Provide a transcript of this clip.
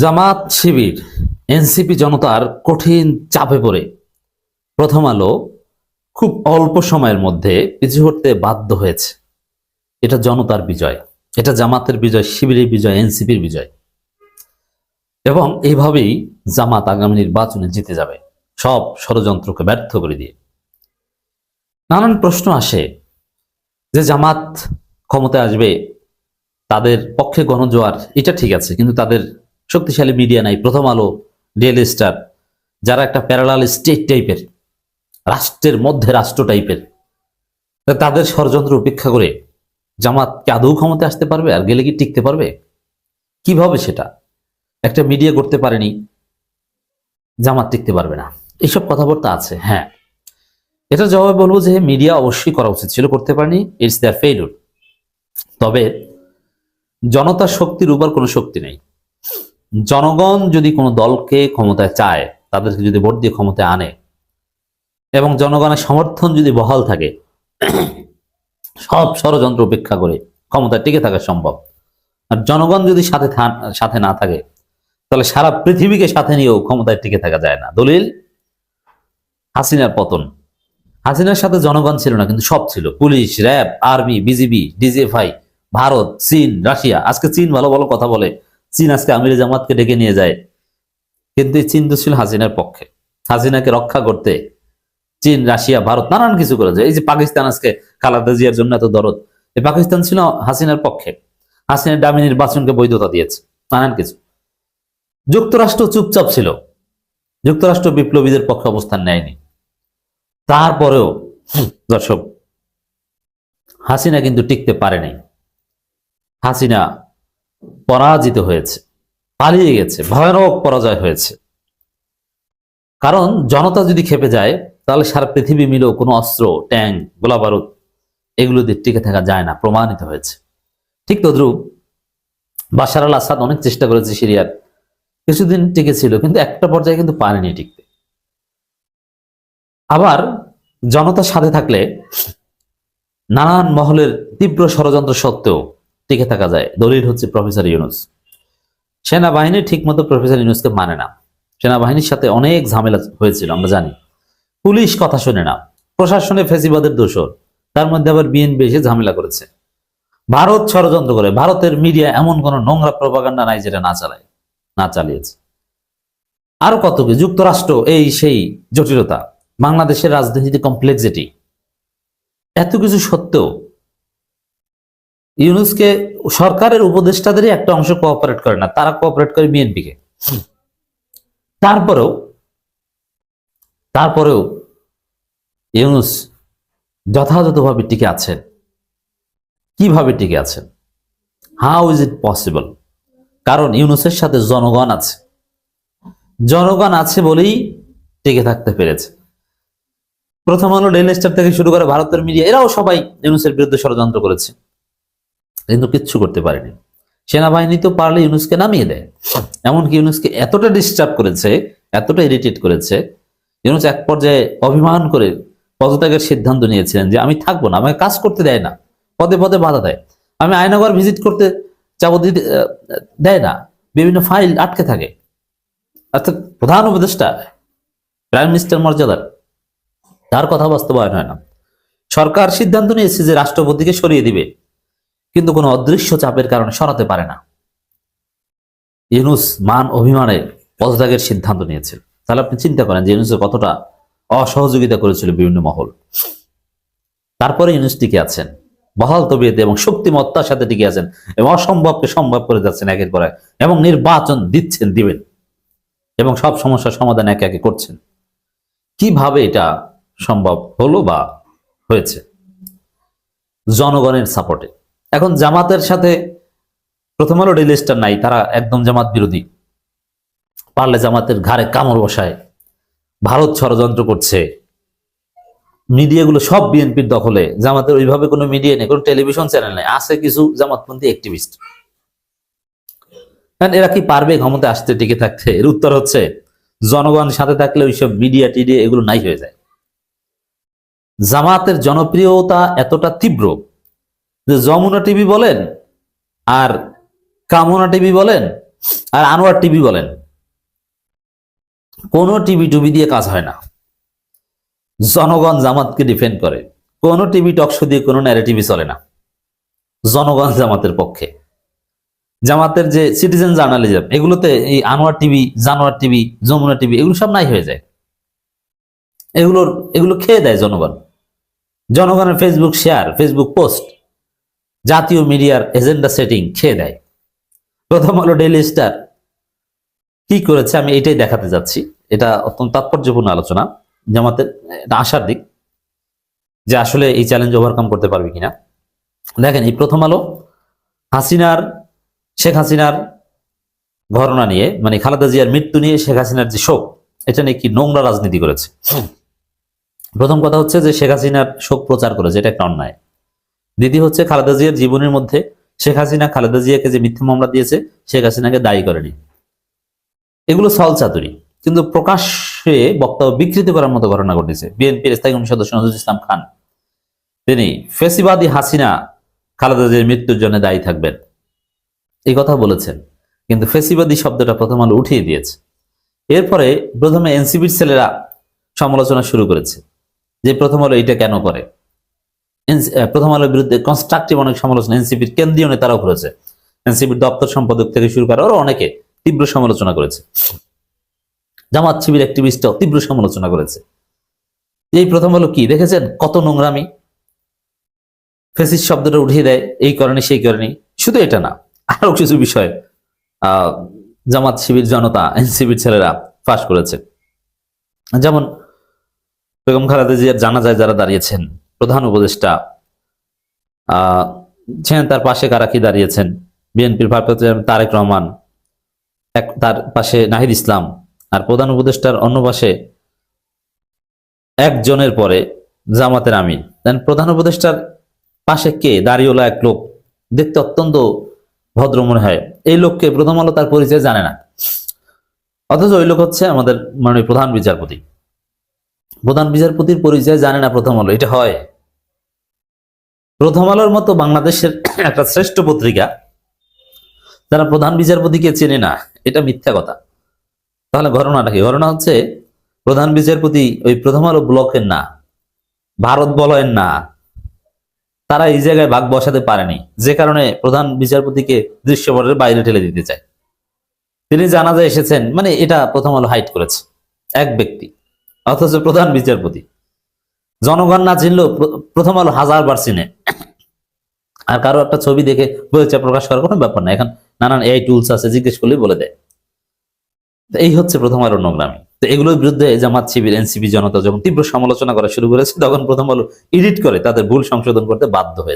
Jamaat Shibir, NCP জনতার কঠিন চাপে পড়ে। প্রথম আলো খুব অল্প সময়ের মধ্যে পিছু হটতে বাধ্য হয়েছে। এটা জনতার বিজয়, এটা জামাতের বিজয়, শিবিরের বিজয়, এনসিপির বিজয়। এবং এইভাবেই জামাত আগামী নির্বাচনে জিতে যাবে, সব ষড়যন্ত্রকে ব্যর্থ করে দিয়ে। নানান প্রশ্ন আসে যে জামাত ক্ষমতায় আসবে, তাদের পক্ষে গণজোয়ার, এটা ঠিক আছে, কিন্তু তাদের শক্তিশালী মিডিয়া নাই, প্রথম আলো ডেলি স্টার, যারা একটা প্যারালাল স্টেট টাইপের রাষ্ট্রের মধ্যে রাষ্ট্র টাইপের তাদের ষড়যন্ত্র উপেক্ষা করে জামাত কি আদৌ ক্ষমতায় আসতে পারবে আর গেলে কি টিকতে পারবে? কীভাবে সেটা? একটা মিডিয়া করতে পারেনি, জামাত টিকতে পারবে না। এইসব কথাবার্তা আছে হ্যাঁ। এটা জবাব বলব যে মিডিয়া অবশ্যই করা উচিত ছিল, করতে পারেনি ইটস দেয়ার ফেইলুর তবে জনতার শক্তির উপর কোনো শক্তি নেই। জনগণ যদি কোনো দলকে ক্ষমতায় চায়, তাদেরকে যদি ভোট দিয়ে ক্ষমতায় আনে এবং জনগণের সমর্থন যদি বহাল থাকে, সব ষড়যন্ত্র উপেক্ষা করে ক্ষমতায় টিকে থাকা সম্ভব। আর জনগণ যদি সাথে সাথে না থাকে, তাহলে সারা পৃথিবীকে সাথে নিয়েও ক্ষমতায় টিকে থাকা যায় না। দলিল, হাসিনার পতন। হাসিনার সাথে জনগণ ছিল না, কিন্তু সব ছিল। Police, RAB, army, BGB, DGFI, Bharat, চীন, রাশিয়া। আজকে চীন ভালো ভালো কথা বলে। চীন আজকে আমির জামাতকে ডেকে নিয়ে যায়। কিন্তু চীন তো ছিল হাসিনার পক্ষে। হাসিনাকে রক্ষা করতে চীন, রাশিয়া, ভারত নানান কিছু করেছে। এই যে পাকিস্তান আজকে খালাদা জিয়ার জন্য এত দরদ, এই পাকিস্তান ছিল হাসিনার পক্ষে। হাসিনার দামি নির্বাচনকে বৈধতা দিয়েছে, নানান কিছু। যুক্তরাষ্ট্র চুপচাপ ছিল। যুক্তরাষ্ট্র বিপ্লবীদের পক্ষে অবস্থান নেয়নি। তারপরেও, দর্শক, হাসিনা কিন্তু টিকতে পারে নাই হাসিনা পরাজিত হয়েছে, পালিয়ে গেছে, ভয়ানক পরাজয় হয়েছে। কারণ জনতা যদি খেপে যায়, তাহলে সারা পৃথিবী মিলেও কোনো অস্ত্র, ট্যাঙ্ক, গোলা বারুদ এগুলো দিয়ে টিকে থাকা যায় না, প্রমাণিত হয়েছে। ঠিক তদ্রুপ বাশার আল আসাদ অনেক চেষ্টা করেছে সিরিয়ার, কিছুদিন টিকে ছিল কিন্তু একটা পর্যায়ে কিন্তু পারেনি টিকতে। আবার জনতার সাথে থাকলে নানান মহলের তীব্র ষড়যন্ত্র সত্ত্বেও টিকে থাকা যায়। দলিল হচ্ছে প্রফেসর ইউনুস। সেনাবাহিনী ঠিকমতো প্রফেসর ইউনুসকে মানে না। সেনাবাহিনীর সাথে অনেক ঝামেলা হয়েছিল, আমরা জানি। পুলিশ কথা শোনে না। প্রশাসনে ফেসিবাদের দোষর। তার মধ্যে আবার বিএনপি এসে ঝামেলা করেছে। ভারত ষড়যন্ত্র করে। ভারতের মিডিয়া এমন কোন নোংরা প্রপাগান্ডা নাই যেটা না চালায়, না চালিয়েছে। আরও কত কি? যুক্তরাষ্ট্র এই সেই জটিলতা। বাংলাদেশের রাজনীতিতে কমপ্লেক্সিটি এত কিছু সত্ত্বেও ইউনুসকে সরকারের উপদেষ্টাদেরই একটা অংশ কোঅপারেট করে না তারা কোঅপারেট করে বিএনপিকে তারপরেও তারপরেও ইউনুস যথাযথভাবে টিকে আছেন। কীভাবে টিকে আছেন? হাউ ইজ ইট পসিবল কারণ ইউনুসের সাথে জনগণ আছে। জনগণ আছে বলেই টিকে থাকতে পেরেছে। প্রথম আলো ডেইলি স্টার থেকে শুরু করে ভারতের মিডিয়া এরাও সবাই ইউনুসের বিরুদ্ধে ষড়যন্ত্র করেছে। কিন্তু কিচ্ছু করতে পারেনি। সেনাবাহিনী তো পারলে ইউনুসকে নামিয়ে দেয়। এমনকি ইউনুসকে এতটা ডিস্টার্ব করেছে, এতটা ইরিটেট করেছে, ইউনুস এক পর্যায়ে অভিমান করে পদত্যাগের সিদ্ধান্ত নিয়েছিলেন যে আমি থাকব না, আমাকে কাজ করতে দেয় না, পদে পদে বাধা দেয়। আমি আয়নাগর ভিজিট করতে দিতে দেয় না, বিভিন্ন ফাইল আটকে থাকে। অর্থাৎ প্রধান উপদেষ্টা প্রাইম মিনিস্টার মর্যাদার, তার কথা বাস্তবায়ন হয় না। সরকার সিদ্ধান্ত নিয়েছে যে রাষ্ট্রপতিকে সরিয়ে দিবে। কিন্তু কোনো অদৃশ্য চাপের কারণে সরাতে পারে না। ইউনুস মান অভিমানে পদত্যাগের সিদ্ধান্ত নিয়েছিল। তাহলে আপনি চিন্তা করেন যে ইউনুসের কতটা অসহযোগিতা করেছিল বিভিন্ন মহল। তারপরে ইউনুস টিকে আছেন। বহাল তবিয়তে এবং শক্তিমত্তার সাথে টিকে আছেন এবং অসম্ভবকে সম্ভব করে যাচ্ছেন একের পর এক এবং নির্বাচন দিচ্ছেন, দিবেন এবং সব সমস্যার সমাধান একে একে করছেন। কীভাবে এটা সম্ভব হলো বা হয়েছে? জনগণের সাপোর্টে। এখন জামাতের সাথে প্রথম আলো ডেইলি স্টার নাই, তারা একদম জামাত বিরোধী। পারলে জামাতের ঘাড়ে কামড় বসায়, ভারত ষড়যন্ত্র করছে। মিডিয়াগুলো সব বিএনপির দখলে, জামাতের ওইভাবে কোনো মিডিয়া নেই, কোনো টেলিভিশন চ্যানেল নেই, আছে কিছু জামাতপন্থী অ্যাক্টিভিস্ট কারণ এরা কি পারবে ক্ষমতা আসতে, টিকে থাকতে? এর উত্তর হচ্ছে, জনগণ সাথে থাকলে ওইসব মিডিয়া টিডিয়া এগুলো নাই হয়ে যায়। জামাতের জনপ্রিয়তা এতটা তীব্র যে যমুনা টিভি বলেন আর কামনা টিভি বলেন আর আনোয়ার টিভি বলেন, কোনো টিভি টুবি দিয়ে কাজ হয় না। জনগণ জামাতকে ডিফেন্ড করে, কোনো টিভি টকশো দিয়ে কোনো ন্যারেটিভই চলে না। জনগণ জামাতের পক্ষে। জামাতের যে সিটিজেন জার্নালিজম এগুলোতে এই আনোয়ার টিভি, জানোয়ার টিভি, যমুনা টিভি, এগুলো সব নাই হয়ে যায়। এগুলোর, এগুলো খেয়ে দেয় জনগণ। জনগণের ফেসবুক শেয়ার ফেসবুক পোস্ট জাতীয় মিডিয়ার এজেন্ডা সেটিং খেয়ে দেয়। প্রথম হলো ডেইলি স্টার। কি করেছে? আমি এটাই দেখাতে যাচ্ছি। এটা অত্যন্ত তাৎপর্যপূর্ণ আলোচনা। জামাতের, এটা আশার দিক যে আসলে এই চ্যালেঞ্জ ওভারকাম করতে পারবে কিনা। দেখেন, এই প্রথম আলো, হাসিনার, শেখ হাসিনার ঘটনা নিয়ে মানে খালেদা জিয়ার মৃত্যু নিয়ে শেখ হাসিনার যে শোক, এটা নিয়ে কি নোংরা রাজনীতি করেছে? প্রথম কথা হচ্ছে যে শেখ হাসিনার শোক প্রচার করেছে, এটা একটা অন্যায়। দ্বিতীয় হচ্ছে খালেদা জিয়ার জীবনের মধ্যে শেখ হাসিনা খালেদা জিয়াকে যে মিথ্যা মামলা দিয়েছে, শেখ হাসিনাকে দায়ী করেনি। এগুলো সল চাতুরি, কিন্তু প্রকাশ্যে বক্তব্য বিকৃত করার মতো ঘটনা ঘটেছে। বিএনপির স্থায়ী সদস্য নজরুল ইসলাম খান, তিনি ফেসিবাদী হাসিনা খালেদা জিয়ার মৃত্যুর জন্য দায়ী থাকবেন। এই কথা বলেছেন, কিন্তু ফেসিবাদী শব্দটা প্রথম আলো উঠিয়ে দিয়েছে। এরপরে প্রথমে এনসিপির ছেলেরা সমালোচনা শুরু করেছে যে প্রথম আলো এটা কেন করে? প্রথম আলোর বিরুদ্ধে কনস্ট্রাকটিভ অনেক সমালোচনা এনসিপির কেন্দ্রীয় নেতারাও করেছে। এনসিপির দপ্তর সম্পাদক থেকে শুরু করে আরও অনেকে তীব্র সমালোচনা করেছে। জামাত শিবির অ্যাক্টিভিস্টও তীব্র সমালোচনা করেছে। এই প্রথম হলো কি? দেখেছেন? কত নোংরামি। ফেসিস শব্দটা উঠিয়ে দেয় এই কারণে সেই কারণে শুধু এটা না আরও কিছু বিষয় আহ, জামাত শিবির জনতা এনসিবির ছেলেরা ফাঁস করেছে। যেমন বেগম খালেদা জিয়ার জানা যায় যারা দাঁড়িয়েছেন প্রধান উপদেষ্টা আহ ছিলেন তার পাশে কারা কি দাঁড়িয়েছেন? বিএনপির ভারপ্রাপ্ত চেয়ারম্যান তারেক রহমান, এক, তার পাশে নাহিদ ইসলাম, আর প্রধান উপদেষ্টার অন্য পাশে একজনের পরে জামাতের আমিন দেন প্রধান উপদেষ্টার পাশে কে? দাঁড়িয়েলা এক লোক। দেখতে অত্যন্ত ভদ্র মনে হয়। এই লোককে প্রথম আলো তার পরিচয় জানে না। অথচ ওই লোক হচ্ছে আমাদের মাননীয় প্রধান বিচারপতি। প্রধান বিচারপতির পরিচয় জানে না প্রথম আলো। এটা হয়। প্রথম আলোর মতো বাংলাদেশের একটা শ্রেষ্ঠ পত্রিকা তারা প্রধান বিচারপতিকে চেনে না, এটা মিথ্যা কথা। তাহলে ঘটনাটা কি? ঘটনা হচ্ছে প্রধান বিচারপতি ওই প্রথম আলো ব্লকের না, ভারত বলয়ের না, তারা এই জায়গায় ভাগ বসাতে পারেনি, যে কারণে প্রধান বিচারপতিকে দৃশ্যপটের বাইরে ঠেলে দিতে চায়। তিনি জানাজা এসেছেন মানে এটা প্রথম আলো হাইট করেছে, এক ব্যক্তি, অথচ প্রধান বিচারপতি। জনগণ না চিনলেও প্র- প্রথম আলো হাজার বার চিনে। আর কারও একটা ছবি দেখে পরিচয় প্রকাশ করার কোনো ব্যাপার না। এখন নানান এআই টুলস আছে, জিজ্ঞেস করলেই বলে দেয়। এই হচ্ছে প্রথম আলো নোংরামি। তো এগুলোর বিরুদ্ধে জামাত শিবির এনসিপি জনতা যখন তীব্র সমালোচনা করা শুরু করেছে, তখন প্রথম আলো এডিট করে, তাদের ভুল সংশোধন করতে বাধ্য হয়েছে।